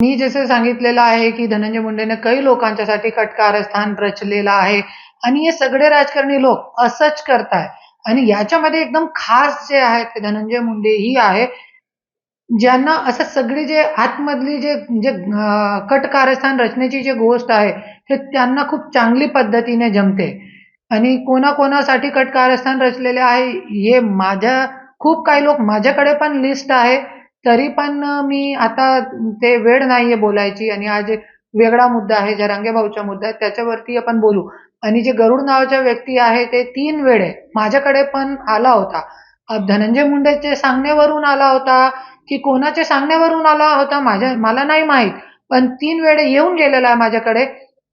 मी जसं सांगितलेलं आहे की धनंजय मुंडेने काही लोकांच्यासाठी कटकारस्थान रचलेलं आहे. आणि हे सगळे राजकारणी लोक असंच करताय. आणि याच्यामध्ये एकदम खास जे आहे ते धनंजय मुंडे ही आहे ज्यांना असं सगळे जे आतमधली जे जे कटकारस्थान कट कारस्थान रचण्याची जी गोष्ट आहे ते त्यांना खूप चांगली पद्धतीने जमते. आणि कोणाकोणासाठी कट कारस्थान रचलेले आहे हे माझ्या खूप काही लोक माझ्याकडे पण लिस्ट आहे. तरी पण मी आता ते वेळ नाहीये बोलायची आणि आज वेगळा मुद्दा आहे जरांगे भाऊचा मुद्दा आहे त्याच्यावरती आपण बोलू. आणि जे गरुड नावाच्या व्यक्ती आहे ते तीन वेळे माझ्याकडे पण आला होता. धनंजय मुंडेचे सांगण्यावरून आला होता की कोणाच्या सांगण्यावरून आला होता माझ्या मला नाही माहीत. पण तीन वेळे येऊन गेलेला आहे माझ्याकडे.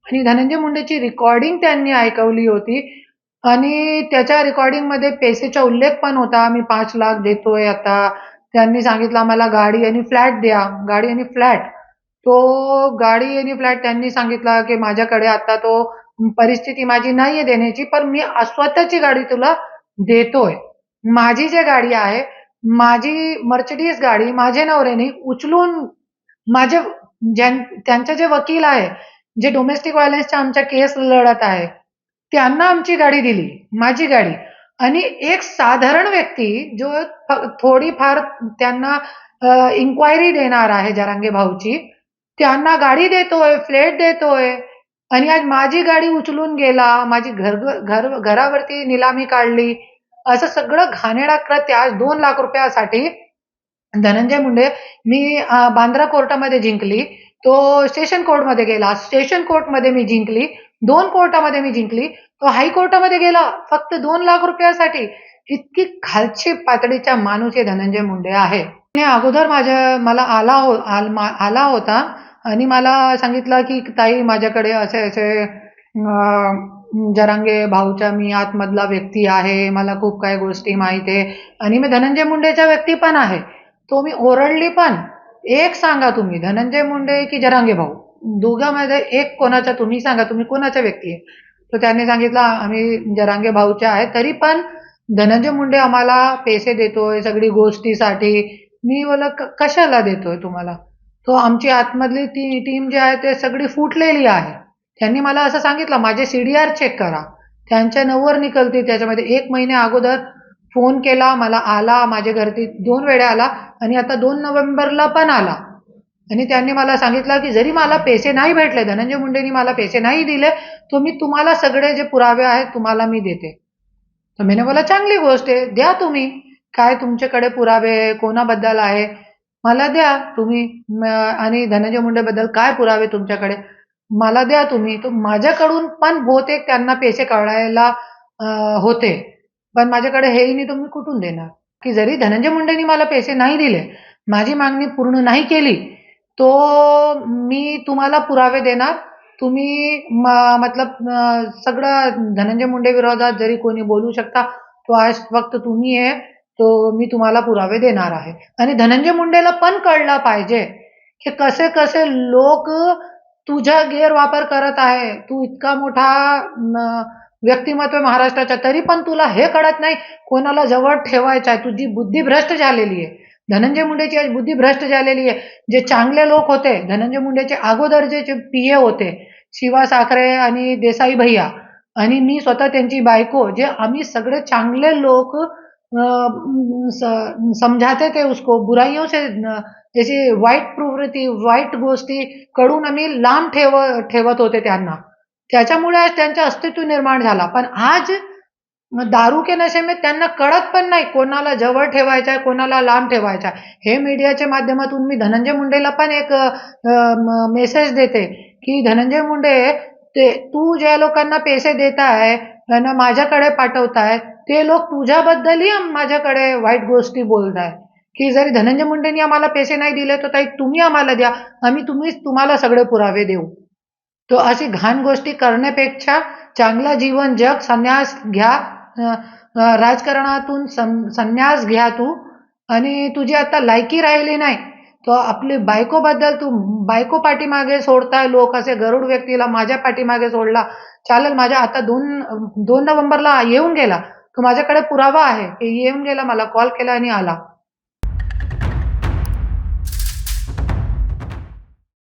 आणि धनंजय मुंडेची रेकॉर्डिंग त्यांनी ऐकवली होती. आणि त्याच्या रेकॉर्डिंगमध्ये पैसेचा उल्लेख पण होता. मी पाच लाख देतोय आता. त्यांनी सांगितलं मला गाडी आणि फ्लॅट द्या गाडी आणि फ्लॅट. तो गाडी आणि फ्लॅट त्यांनी सांगितला की माझ्याकडे आता तो परिस्थिती माझी नाहीये देण्याची पण मी स्वतःची गाडी तुला देतोय. माझी जी गाडी आहे माझी मर्चडीज गाडी माझे नवऱ्याने उचलून माझे ज्यां त्यांचे जे वकील आहे जे डोमेस्टिक व्हायलन्सच्या आमच्या केस लढत आहे त्यांना आमची गाडी दिली माझी गाडी. आणि एक साधारण व्यक्ती जो थोडीफार त्यांना इन्क्वायरी देणार आहे जरांगे भाऊची त्यांना गाडी देतोय फ्लॅट देतोय आणि आज माझी गाडी उचलून गेला माझी घर घर घरावरती निलामी काढली असं सगळं घाणेरडा कृत्य आज दोन लाख रुपयासाठी धनंजय मुंडे मी बांद्रा कोर्टामध्ये जिंकली तो स्टेशन कोर्टमध्ये गेला स्टेशन कोर्टमध्ये मी जिंकली दोन कोर्टामध्ये मी जिंकली तो हायकोर्टामध्ये गेला. फक्त दोन लाख रुपयासाठी इतकी खालची पातळीचा माणूस हे धनंजय मुंडे आहे. आणि अगोदर माझ्या मला आला हो आल- मा- आला होता आणि मला सांगितलं की ताई माझ्याकडे असे असे जरांगे भाऊच्या मी आतमधला व्यक्ती आहे. मला खूप काही गोष्टी माहिती आहे. आणि मी धनंजय मुंडेचा व्यक्ती पण आहे. तो मी ओरडली पण. एक सांगा तुम्ही धनंजय मुंडे की जरांगे भाऊ? दोघांमध्ये एक कोणाचा तुम्ही सांगा तुम्ही कोणाचा व्यक्ती आहे? तर त्यांनी सांगितलं आम्ही जरांगे भाऊच्या आहे तरी पण धनंजय मुंडे आम्हाला पैसे देतोय सगळी गोष्टीसाठी. मी बोला कशाला देतोय तुम्हाला? तो आमची आतमधली ती टीम जी आहे ते सगळी फुटलेली आहे. त्यांनी मला असं सांगितलं माझे सीडीआर चेक करा. त्यांच्या नऊवर निकलते त्याच्यामध्ये एक महिन्या अगोदर फोन केला मला आला माझ्या घरती दोन वेळा आला आणि आता दोन नोव्हेंबरला पण आला. आणि त्यांनी मला सांगितलं की जरी मला पैसे नाही भेटले धनंजय मुंडेनी मला पैसे नाही दिले तो मी तुम्हाला सगळे जे पुरावे आहेत तुम्हाला मी देते. तर मी बोला चांगली गोष्ट आहे द्या तुम्ही. काय तुमच्याकडे पुरावे कोणाबद्दल आहे? मला द्या तुम्ही. आणि धनंजय मुंडेबद्दल काय पुरावे तुमच्याकडे? मला द्या तुम्ही. तो माझ्याकडून पण बहुतेक त्यांना पैसे कळायला होते. पण माझ्याकडे हेही नाही तुम्ही कुठून देणार? की जरी धनंजय मुंडेंनी मला पैसे नाही दिले माझी मागणी पूर्ण नाही केली तो मी तुम्हाला पुरावे देणार. तुम्ही मतलब सगळं धनंजय मुंडे विरोधात जरी कोणी बोलू शकता तो आज फक्त तुम्ही आहे तो मी तुम्हाला पुरावे देणार आहे. आणि धनंजय मुंडेला पण कळलं पाहिजे की कसे कसे लोक तुझा गैरवापर करत आहे. तू इतका मोठा व्यक्तिमत्व महाराष्ट्राच्या तरी पण तुला हे कळत नाही कोणाला जवळ ठेवायचं आहे. तुझी बुद्धी भ्रष्ट झालेली आहे. धनंजय मुंडेची आज बुद्धी भ्रष्ट झालेली आहे. जे चांगले लोक होते धनंजय मुंडेचे अगोदर जे पीए होते शिवा साखरे आणि देसाई भैया आणि मी स्वतः त्यांची बायको जे आम्ही सगळे चांगले लोक समजाते समझाते थे उसको बुराइयों से जैसे वाईट प्रवृत्ती वाईट गोष्टी कडून आम्ही लांब ठेव ठेवत होते त्यांना. त्याच्यामुळे आज त्यांचं अस्तित्व निर्माण झाला. पण आज दारू के नशे में त्यांना कळत पण नाही. कोणाला जवळ ठेवायचं आहे कोणाला लांब ठेवायचं आहे. हे मीडियाच्या माध्यमातून मी धनंजय मुंडेला पण एक मेसेज देते की धनंजय मुंडे ते तू ज्या लोकांना पैसे देत आहे त्यांना माझ्याकडे पाठवताय ते लोक तुझ्याबद्दलही माझ्याकडे वाईट गोष्टी बोलत आहे की जरी धनंजय मुंडेंनी आम्हाला पैसे नाही दिले तर ताई तुम्ही आम्हाला द्या. आम्ही तुम्हीच तुम्हाला सगळे पुरावे देऊ. तर अशी घाण गोष्टी करण्यापेक्षा चांगला जीवन जग संन्यास घ्या. राजकारणातून सं- संन्यास घ्या तू आणि तुझी आता लायकी राहिली नाही तो आपली बायकोबद्दल तू बायको पाठीमागे सोडताय लोक असे गरुड व्यक्तीला माझ्या पाठीमागे सोडला चालेल माझ्या आता दोन दोन नोव्हेंबरला येऊन गेला तो माझ्याकडे पुरावा आहे की येऊन गेला मला कॉल केला आणि आला.